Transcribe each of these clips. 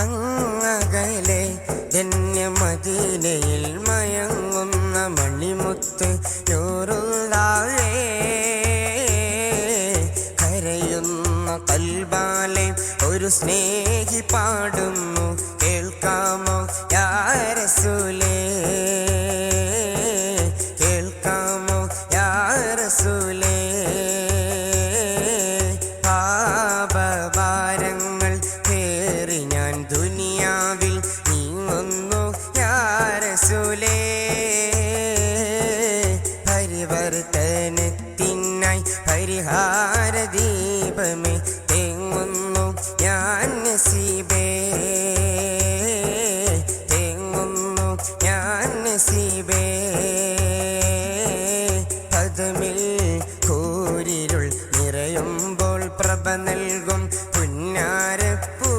അങ്ങകലെ ധന്യമദീനയിൽ മയങ്ങുന്ന മണിമുത്ത് നൂറുള്ളാവേ കരയുന്ന കൽബാലെ ഒരു സ്നേഹി പാടുന്നു. കേൾക്കാമോ? യാരസൂലേ ദീപമേ തേങ്ങുന്നു ഞാൻ നസീബേ. തേങ്ങുന്നു ഞാൻ നസീബേ. പദമിൽ കൂരിരുൾ നിറയുമ്പോൾ പ്രഭ നൽകും പുന്നാരപ്പൂ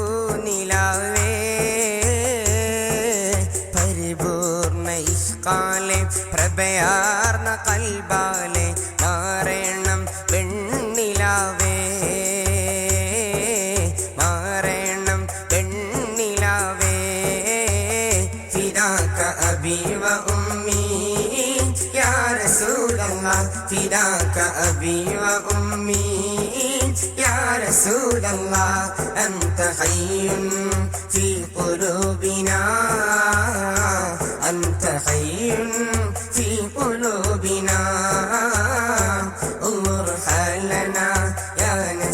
പരിപൂർണ ഇഷ്കാലെ പ്രഭയാർന്ന കൽബാലെ മാറേണം വെണ്ണിലാവേ മാറേണം വെണ്ണിലാവേ ഫിദാക അബി വ ഉമ്മി യാ റസൂലല്ലാഹ് ഫിദാക അബി വ ഉമ്മി യാ റസൂലല്ലാഹ് അൻത ഹയ്യുൻ ഫീ ഖുലൂബിനാ. അൻത ഹയ്യുൻ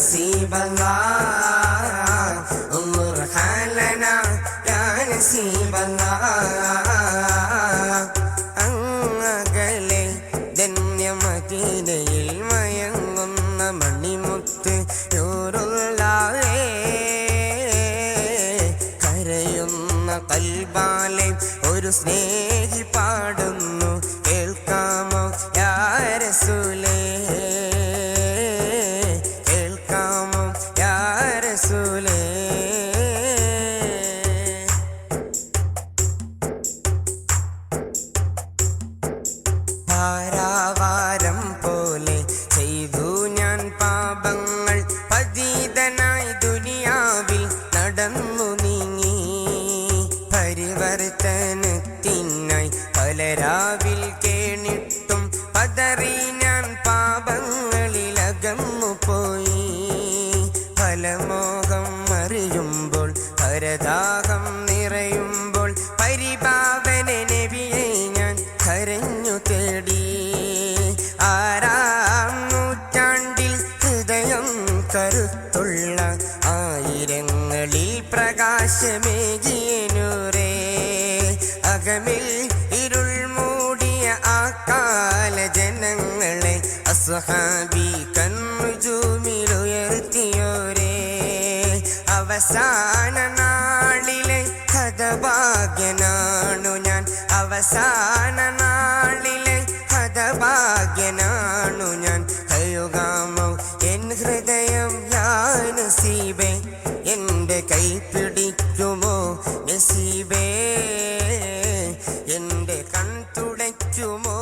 نسيب الله انظر حالنا يا نسيب الله അങ്ങകലെ ധന്യമദീനയിൽ മയങ്ങുന്ന മണിമുത്ത് നൂറുള്ളാവേ കരയുന്ന കൽബാലെ ഒരു സ്നേഹി പാടുന്നു കേൾക്കാമോ യാരസൂലേ കേൾക്കാമോ പരിവർത്തനത്തിനായി പലരാവിൽ കേണിട്ടും പതറി ഞാൻ പാപങ്ങളിലകന്നു പോയി. ഫലമോഹം അറിയുമ്പോൾ പരദാഹം നിറയുമ്പോൾ പരിപാവന നബിയെ ഞാൻ കരഞ്ഞു തേടി. ആറാം നൂറ്റാണ്ടിൽ ഹൃദയം കരുത്തുള്ള ആയിരങ്ങളിൽ പ്രകാശമേകിയനൂറേ അസ്ഹാബി കൺമുജൂമിലുയർത്തിയോരേ അവസാന നാളിലെ ഹതഭാഗ്യനാണു ഞാൻ. അവസാന നാളിലെ ഹതഭാഗ്യനാണു ഞാൻ. ഹയുഗാമോ എൻ ഹൃദയം ഞാൻ സീബേ എന്റെ കൈ പിടിക്കുമോ നസീബേ? എന്റെ കൺ തുടയ്ക്കുമോ?